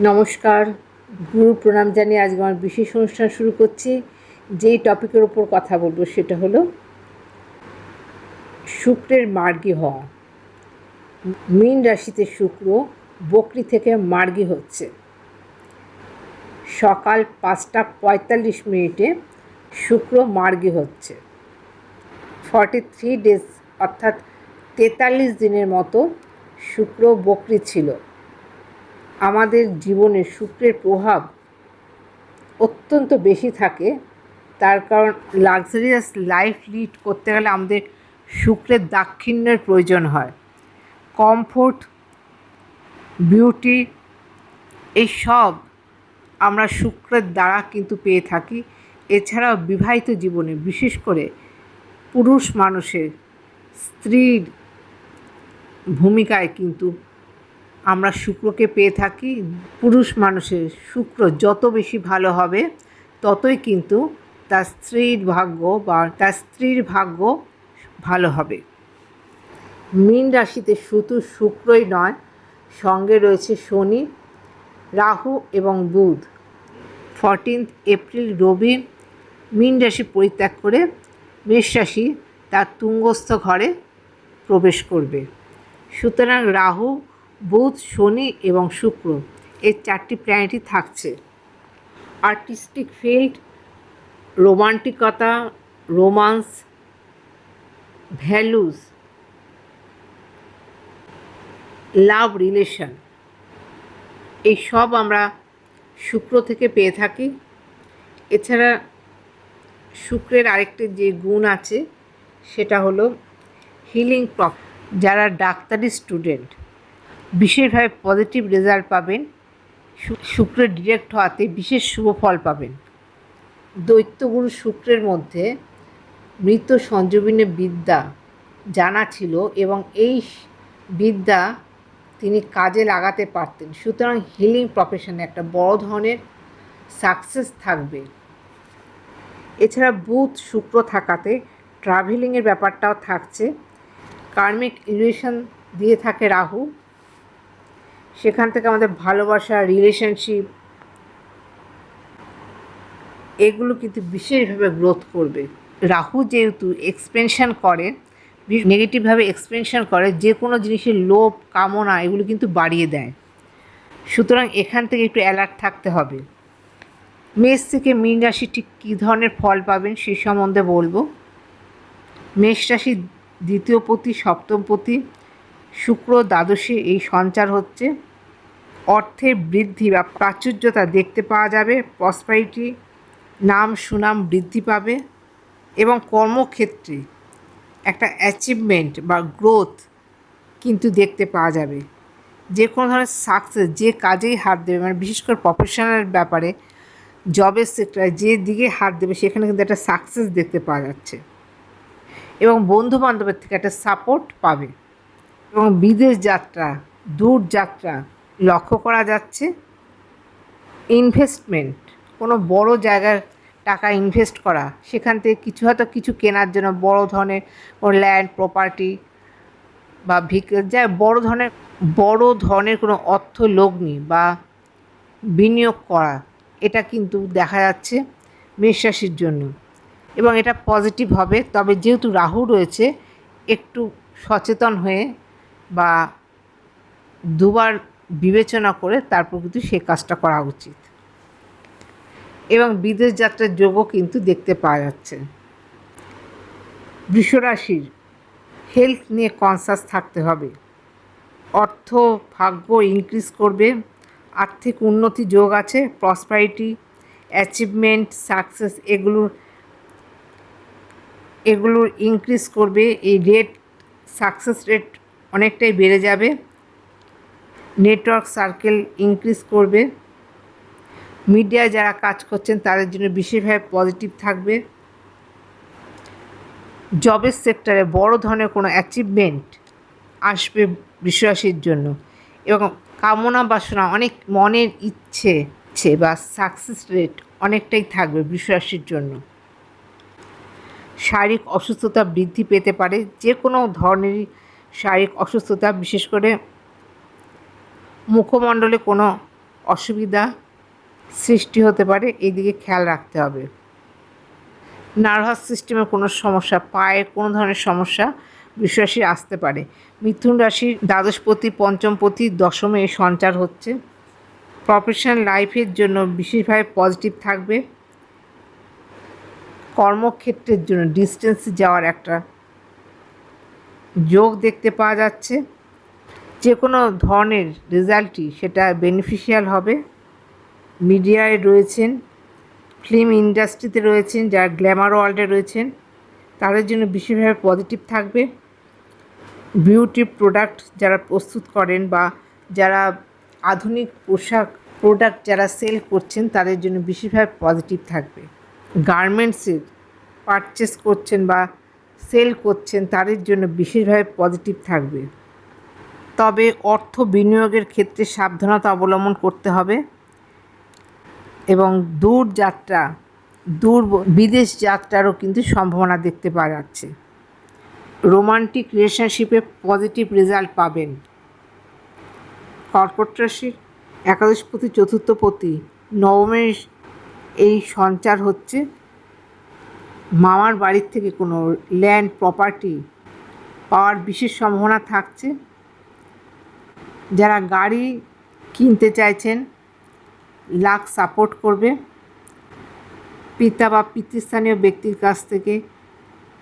নমস্কার, গুরু প্রণাম জানিয়ে আজকে আমার বিশেষ অনুষ্ঠান শুরু করছি। যেই টপিকের ওপর কথা বলব সেটা হলো শুক্রের মার্গী হওয়া। মীন রাশিতে শুক্র বকরি থেকে মার্গী হচ্ছে। সকাল পাঁচটা পঁয়তাল্লিশ মিনিটে শুক্র মার্গী হচ্ছে। ফর্টি থ্রি ডেজ অর্থাৎ তেতাল্লিশ দিনের মতো শুক্র বকরি ছিল। আমাদের জীবনে শুক্রের প্রভাব অত্যন্ত বেশি থাকে। তার কারণ লাক্সারিয়াস লাইফ লিড করতে গেলে আমাদের শুক্রের দাক্ষিণ্যের প্রয়োজন হয়। কমফোর্ট বিউটি এই সব আমরা শুক্রের দ্বারা কিন্তু পেয়ে থাকি। এছাড়াও বিবাহিত জীবনে বিশেষ করে পুরুষ মানুষের স্ত্রীর ভূমিকায় কিন্তু আমরা শুক্রকে পেয়ে থাকি, পুরুষ মানুষের শুক্র যত বেশি ভালো হবে, ততই কিন্তু তার স্ত্রীর ভাগ্য বা তার স্ত্রীর ভাগ্য ভালো হবে। মীন রাশিতে শুধু শুক্রই নয়, সঙ্গে রয়েছে শনি, রাহু এবং বুধ। ফরটিন্থ এপ্রিল, রবি মীন রাশি পরিত্যাগ করে মেষ রাশি তার তুঙ্গস্থ ঘরে প্রবেশ করবে। সুতরাং রাহু বুধ, শনি এবং শুক্র এই চারটি প্ল্যানেটই থাকছে। আর্টিস্টিক ফিল্ড, রোমান্টিকতা, রোমান্স, ভ্যালুস, লাভ রিলেশন। এই সব আমরা শুক্র থেকে পেয়ে থাকি। এছাড়া শুক্রের আরেকটি যে গুণ আছে, সেটা হলো হিলিং প্রপ যারা ডাক্তারি স্টুডেন্ট বিশেষভাবে পজিটিভ রেজাল্ট পাবেন। শুক্রের ডিরেক্ট হওয়াতে বিশেষ শুভ ফল পাবেন। দৈত্যগুরু শুক্রের মধ্যে মৃত সঞ্জীবনী বিদ্যা জানা ছিল এবং এই বিদ্যা তিনি কাজে লাগাতে পারতেন। সুতরাং হিলিং প্রফেশনে একটা বড় ধরনের সাকসেস থাকবে। এছাড়া বুধ শুক্র থাকাতে ট্রাভেলিংয়ের ব্যাপারটাও থাকছে। কার্মিক ইলিউশন দিয়ে থাকে রাহু। সেখান থেকে আমাদের ভালোবাসা রিলেশনশিপ এগুলো কিন্তু বিশেষভাবে গ্রোথ করবে। রাহু যেহেতু এক্সপেনশন করে নেগেটিভভাবে এক্সপেনশন করে, যে কোনো জিনিসের লোভ, কামনা এগুলো কিন্তু বাড়িয়ে দেয়। সুতরাং এখান থেকে একটু অ্যালার্ট থাকতে হবে। মেষ থেকে মীন রাশি ঠিক কী ধরনের ফল পাবেন সে সম্বন্ধে বলব। মেষ রাশির দ্বিতীয় পতি, সপ্তম পতি শুক্র দ্বাদশে এই সঞ্চার হচ্ছে। অর্থের বৃদ্ধি বা প্রাচুর্যতা দেখতে পাওয়া যাবে। প্রসপারিটি নাম সুনাম বৃদ্ধি পাবে এবং কর্মক্ষেত্রে একটা অ্যাচিভমেন্ট বা গ্রোথ কিন্তু দেখতে পাওয়া যাবে। যে কোনো ধরনের সাকসেস যে কাজেই হাত দেবে মানে বিশেষ করে প্রফেশনাল ব্যাপারে জবের সেক্টরে যে দিকে হাত দেবে, সেখানে কিন্তু একটা সাকসেস দেখতে পাওয়া যাচ্ছে। এবং বন্ধু বান্ধবের থেকে একটা সাপোর্ট পাবে। এবং বিদেশ যাত্রা, দূর যাত্রা লক্ষ্য করা যাচ্ছে। ইনভেস্টমেন্ট কোনো বড় জায়গার টাকা ইনভেস্ট করা, সেখান থেকে কিছু হয়তো কিছু কেনার জন্য বড় ধরনের কোনো ল্যান্ড প্রপার্টি বা ভিক যা বড় ধরনের বড় ধরনের কোনো অর্থ লগ্নি বা বিনিয়োগ করা, এটা কিন্তু দেখা যাচ্ছে মেষ রাশির জন্য। এবং এটা পজিটিভ হবে, তবে যেহেতু রাহু রয়েছে, একটু সচেতন হয়ে বা দুবার বিবেচনা করে তারপর কিন্তু সে কাজটা করা উচিত। এবং বিদেশ যাত্রার যোগও কিন্তু দেখতে পাওয়া যাচ্ছে। বৃষরাশির হেলথ নিয়ে কনসাস থাকতে হবে। অর্থ ভাগ্য ইনক্রিজ করবে, আর্থিক উন্নতি যোগ আছে প্রসপারিটি অ্যাচিভমেন্ট সাকসেস এগুলোর এগুলোর ইনক্রিজ করবে, এই রেট সাকসেস রেট অনেকটাই বেড়ে যাবে। নেটওয়ার্ক সার্কেল ইনক্রিজ করবে। মিডিয়ায় যারা কাজ করছেন, তাদের জন্য বিশেষভাবে পজিটিভ থাকবে। জবের সেক্টরে বড় ধরনের কোনো অ্যাচিভমেন্ট আসবে বিশ্বাসীর জন্য। এবং কামনা বাসনা অনেক মনের ইচ্ছে বা সাকসেস রেট অনেকটাই থাকবে বিশ্বাসীর জন্য। শারীরিক অসুস্থতা বৃদ্ধি পেতে পারে। যে কোনো ধরনেরই শারীরিক অসুস্থতা, বিশেষ করে মুখমণ্ডলে কোনো অসুবিধা সৃষ্টি হতে পারে এদিকে খেয়াল রাখতে হবে। নার্ভাস সিস্টেমে কোনো সমস্যা, পায়ে কোনো ধরনের সমস্যা বিশ্বাসী আসতে পারে। মিথুন রাশির দ্বাদশপতি, পঞ্চমপতি, দশমে সঞ্চার হচ্ছে। প্রফেশনাল লাইফের জন্য বিশেষভাবে পজিটিভ থাকবে। কর্মক্ষেত্রের জন্য ডিস্টেন্সে যাওয়ার একটা যোগ দেখতে পাওয়া যাচ্ছে। যে কোনো ধরনের রেজাল্টই সেটা বেনিফিশিয়াল হবে। মিডিয়ায় রয়েছেন ফিল্ম ইন্ডাস্ট্রিতে রয়েছেন, যারা গ্ল্যামার ওয়ার্ল্ডে রয়েছেন, তাদের জন্য বিশেষভাবে পজিটিভ থাকবে। বিউটি প্রোডাক্ট যারা প্রস্তুত করেন বা যারা আধুনিক পোশাক প্রোডাক্ট যারা সেল করছেন, তাদের জন্য বিশেষভাবে পজিটিভ থাকবে। গার্মেন্টসের পারচেস করছেন বা সেল করছেন, তাদের জন্য বিশেষভাবে পজিটিভ থাকবে। তবে অর্থ বিনিয়োগের ক্ষেত্রে সাবধানতা অবলম্বন করতে হবে এবং দূর যাত্রা, দূর বিদেশ যাত্রারও কিন্তু সম্ভাবনা দেখতে পাওয়া যাচ্ছে। রোমান্টিক রিলেশনশিপে পজিটিভ রেজাল্ট পাবেন। কর্কট রাশির একাদশপতি চতুর্থপতি নবমের এই সঞ্চার হচ্ছে মামার বাড়ির থেকে কোনো ল্যান্ড প্রপার্টি পাওয়ার বিশেষ সম্ভাবনা থাকছে। যারা গাড়ি কিনতে চাইছেন লাক সাপোর্ট করবে। পিতা বা পিতৃস্থানীয় ব্যক্তির কাছ থেকে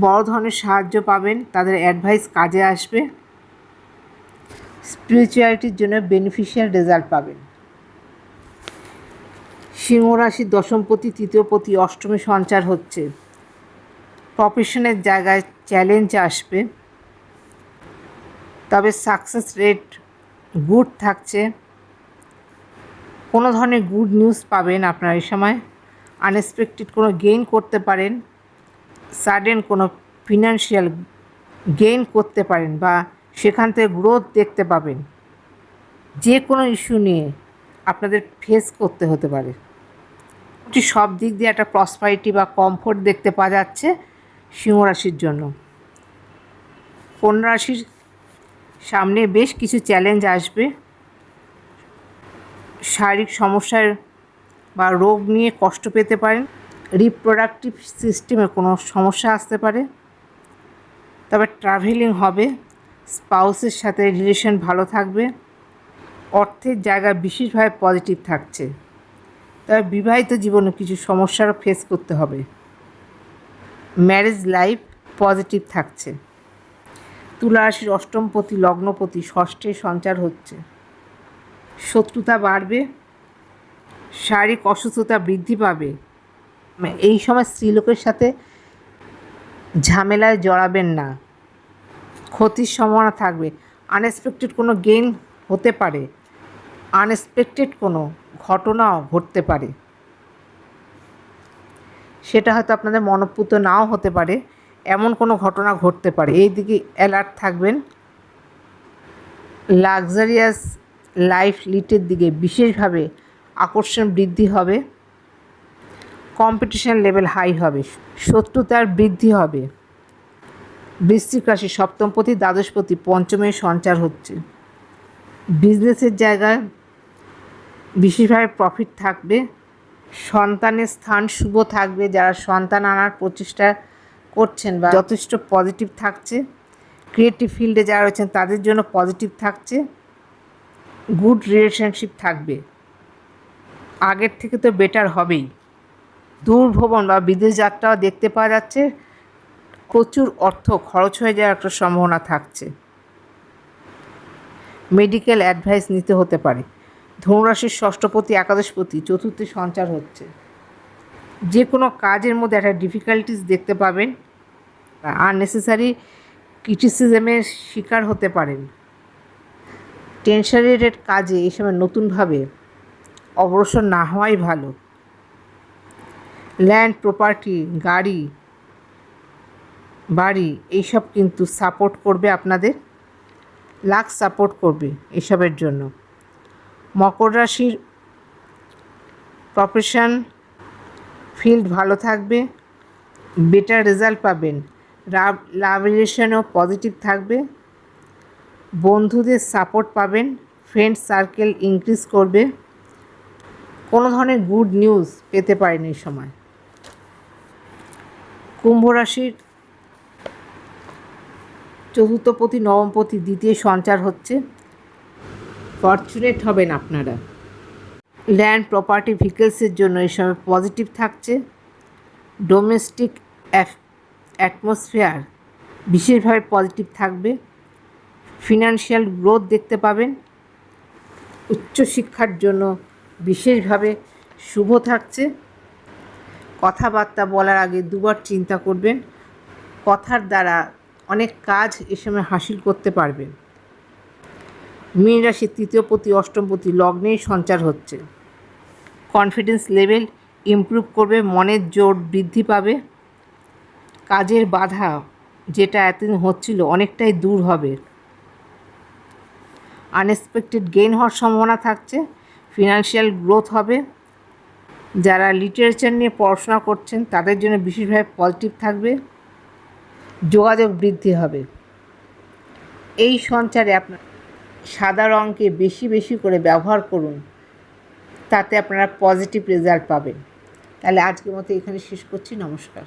বড় ধরনের সাহায্য পাবেন, তাদের অ্যাডভাইস কাজে আসবে। স্পিরিচুয়ালিটির জন্য বেনিফিশিয়াল রেজাল্ট পাবেন। সিংহ রাশির দশমপতি তৃতীয়পতি অষ্টমী সঞ্চার হচ্ছে। প্রফেশনের জায়গায় চ্যালেঞ্জ আসবে। তবে সাকসেস রেট গুড থাকছে। কোনো ধরনের গুড নিউজ পাবেন আপনার এই সময়। আনএক্সপেক্টেড কোনো গেইন করতে পারেন। সাডেন কোনো ফিনান্সিয়াল গেইন করতে পারেন বা সেখান থেকে গ্রোথ দেখতে পাবেন। যে কোনো ইস্যু নিয়ে আপনাদের ফেস করতে হতে পারে। সব দিক দিয়ে একটা প্রসপারিটি বা কমফোর্ট দেখতে পাওয়া যাচ্ছে। সিংহ রাশির জন্য। কন্যা রাশির সামনে বেশ কিছু চ্যালেঞ্জ আসবে। শারীরিক সমস্যার বা রোগ নিয়ে কষ্ট পেতে পারেন। রিপ্রোডাক্টিভ সিস্টেমে কোনো সমস্যা আসতে পারে। তবে ট্রাভেলিং হবে স্পাউসের সাথে রিলেশন ভালো থাকবে। অর্থের জায়গা বিশেষভাবে পজিটিভ থাকছে। তবে বিবাহিত জীবনে কিছু সমস্যারও ফেস করতে হবে। ম্যারেজ লাইফ পজিটিভ থাকছে। তুলা রাশির অষ্টমপতি, লগ্নপতি, ষষ্ঠে সঞ্চার হচ্ছে। শত্রুতা বাড়বে, শারীরিক অসুস্থতা বৃদ্ধি পাবে। এই সময় স্ত্রীলোকের সাথে ঝামেলায় জড়াবেন না। ক্ষতির সম্ভাবনা থাকবে। আনএক্সপেক্টেড কোনো গেইন হতে পারে। আনএক্সপেক্টেড কোনো ঘটনাও ঘটতে পারে। সেটা হয়তো আপনাদের মনপুত নাও হতে পারে। এমন কোনো ঘটনা ঘটতে পারে। এই দিকে অ্যালার্ট থাকবেন। লাক্সারিয়াস লাইফ লিটের দিকে বিশেষভাবে আকর্ষণ বৃদ্ধি হবে। কম্পিটিশন লেভেল হাই হবে। শত্রুতার বৃদ্ধি হবে। বৃশ্চিক রাশি সপ্তমপতি, দ্বাদশপতি, পঞ্চমে সঞ্চার হচ্ছে। বিজনেসের জায়গায় বিশেষভাবে প্রফিট থাকবে। সন্তানের স্থান শুভ থাকবে, যারা সন্তান আনার প্রচেষ্টা করছেন বা যথেষ্ট পজিটিভ থাকছে ক্রিয়েটিভ ফিল্ডে যারা রয়েছেন, তাদের জন্য পজিটিভ থাকছে গুড রিলেশনশিপ থাকবে। আগের থেকে তো বেটার হবেই। দূর ভ্রমণ বা বিদেশ যাত্রাও দেখতে পাওয়া যাচ্ছে, প্রচুর অর্থ খরচ হয়ে যাওয়ার একটা সম্ভাবনা থাকছে। মেডিকেল অ্যাডভাইস নিতে হতে পারে। ধনুরাশির ষষ্ঠপতি একাদশপতি চতুর্থে সঞ্চার হচ্ছে। যে কোনো কাজের মধ্যে একটা ডিফিকাল্টিস দেখতে পাবেন আননেসেসারি ক্রিটিসিজমের শিকার হতে পারেন। টেনশনের কাজে এই সময় নতুনভাবে অগ্রসর না হওয়াই ভালো। ল্যান্ড প্রপার্টি গাড়ি, বাড়ি, এইসব কিন্তু সাপোর্ট করবে আপনাদের লাক সাপোর্ট করবে এসবের জন্য। মকর রাশির প্রফেশন ফিল্ড ভালো থাকবে বেটার রেজাল্ট পাবেন। লাভ রিলেশনও পজিটিভ থাকবে। বন্ধুদের সাপোর্ট পাবেন ফ্রেন্ড সার্কেল ইনক্রিজ করবে। কোনো ধরনের গুড নিউজ পেতে পারেন এই সময়। কুম্ভ রাশির চতুর্থপতি নবমপতি দ্বিতীয় সঞ্চার হচ্ছে। ফর্চুনেট হবেন আপনারা। ল্যান্ড প্রপার্টি ভেহিকেলসের জন্য সময় পজিটিভ থাকছে। ডোমেস্টিক অ্যাটমসফিয়ার বিশেষভাবে পজিটিভ থাকবে। ফিনান্সিয়াল গ্রোথ দেখতে পাবেন। উচ্চশিক্ষার জন্য বিশেষভাবে শুভ থাকছে। কথাবার্তা বলার আগে দুবার চিন্তা করবেন। কথার দ্বারা অনেক কাজ এ সময় হাসিল করতে পারবেন। মীন রাশির তৃতীয় পতি, অষ্টম পতি লগ্নেই সঞ্চার হচ্ছে। কনফিডেন্স লেভেল ইমপ্রুভ করবে, মনের জোর বৃদ্ধি পাবে। কাজের বাধা যেটা এতদিন হচ্ছিল অনেকটাই দূর হবে। আনএক্সপেক্টেড গেইন হওয়ার সম্ভাবনা থাকছে ফিনান্সিয়াল গ্রোথ হবে। যারা লিটারেচার নিয়ে পড়াশোনা করছেন, তাদের জন্য বিশেষভাবে পজিটিভ থাকবে। যোগাযোগ বৃদ্ধি হবে। এই সঞ্চারে আপনার সাদা রঙকে বেশি বেশি করে ব্যবহার করুন, তাতে আপনারা পজিটিভ রেজাল্ট পাবেন। তাহলে আজকের মতো এখানে শেষ করছি, নমস্কার।